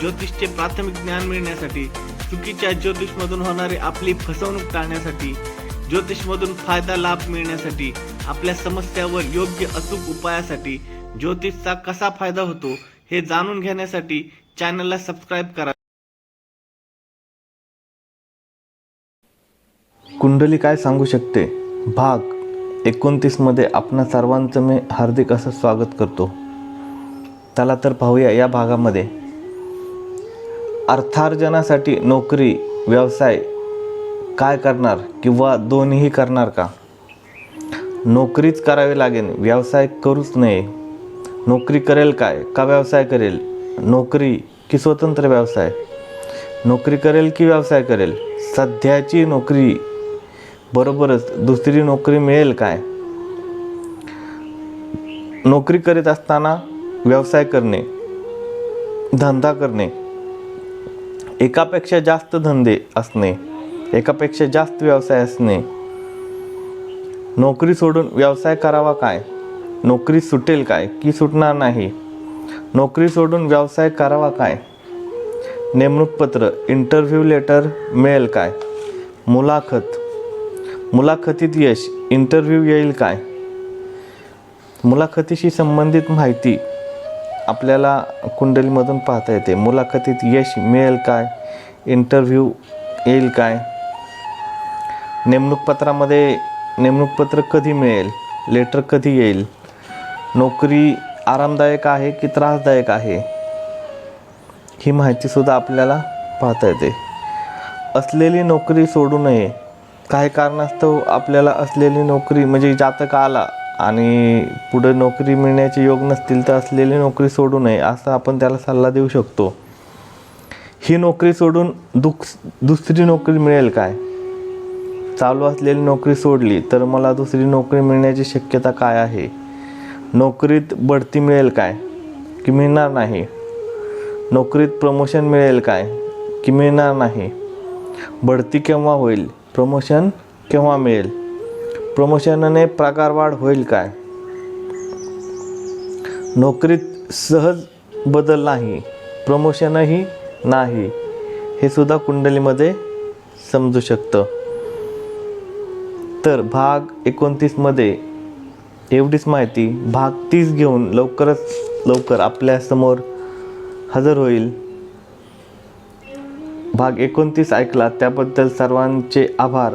ज्योतिषचे प्राथमिक ज्ञान मिळण्यासाठी चुकीच्या ज्योतिषमधून होणारी आपली फसवणूक टाळण्यासाठी ज्योतिषमधून फायदा लाभ मिळण्यासाठी आपल्या समस्यावर योग्य अचूक उपायासाठी ज्योतिषचा कसा फायदा होतो हे जाणून घेण्यासाठी चॅनलला सबस्क्राईब करा. कुंडली काय सांगू शकते? भाग एकोणतीसमध्ये आपणा सर्वांचं मी हार्दिक असं स्वागत करतो. चला तर पाहूया या भागामध्ये. अर्थार्जनासाठी नोकरी व्यवसाय काय करणार किंवा दोन्हीही करणार का? नोकरीच करावी लागेल व्यवसाय करूच नये. नोकरी करेल काय? का व्यवसाय करेल? नोकरी की स्वतंत्र व्यवसाय? नोकरी करेल की व्यवसाय करेल? सध्याची नोकरी बरोबरच दुसरी नोकरी मिळेल काय? नोकरी करीत असताना व्यवसाय करणे धंदा करणे एकापेक्षा जास्त धंदे असणे एकापेक्षा जास्त व्यवसाय असणे. नोकरी सोडून व्यवसाय करावा काय? नोकरी सुटेल काय? की सुटणार नाही? नोकरी सोडून व्यवसाय करावा काय? नेमणूक पत्र इंटरव्ह्यू लेटर मिळेल काय? मुलाखत. मुलाखतीत यश इंटरव्ह्यू येईल काय? मुलाखतीशी संबंधित माहिती आपल्याला कुंडलीमधून पाहता येते. मुलाखतीत यश मिळेल काय? इंटरव्ह्यू येईल काय? नेमणूक पत्रामध्ये नेमणूक पत्र कधी मिळेल? लेटर कधी येईल? नोकरी आरामदायक आहे की त्रासदायक आहे? ही माहितीसुद्धा आपल्याला पाहता येते. असलेली नोकरी सोडू नये. काही कारणास्तव आपल्याला असलेली नोकरी म्हणजे जातक आला आणि पुढे नोकरी मिळण्याचे योग नसतील तर असलेली नोकरी सोडू नये असं आपण त्याला सल्ला देऊ शकतो. ही नोकरी सोडून दुख दुसरी नोकरी मिळेल काय? चालू असलेली नोकरी सोडली तर मला दुसरी नोकरी मिळण्याची शक्यता काय आहे? नोकरीत बढती मिळेल काय? की मिळणार नाही? नोकरीत प्रमोशन मिळेल काय? की मिळणार नाही? बढती केव्हा होईल? प्रमोशन केव्हा मिळेल? प्रमोशनने प्रकारवाढ होईल काय? नोकरीत सहज बदल नाही प्रमोशनही नाही हे सुद्धा कुंडलीमध्ये समजू शकतं. तर भाग एकोणतीसमध्ये एवढीच माहिती भाग तीस घेऊन लवकरच लवकर आपल्यासमोर हजर होईल. भाग एकोणतीस ऐकला त्याबद्दल सर्वांचे आभार.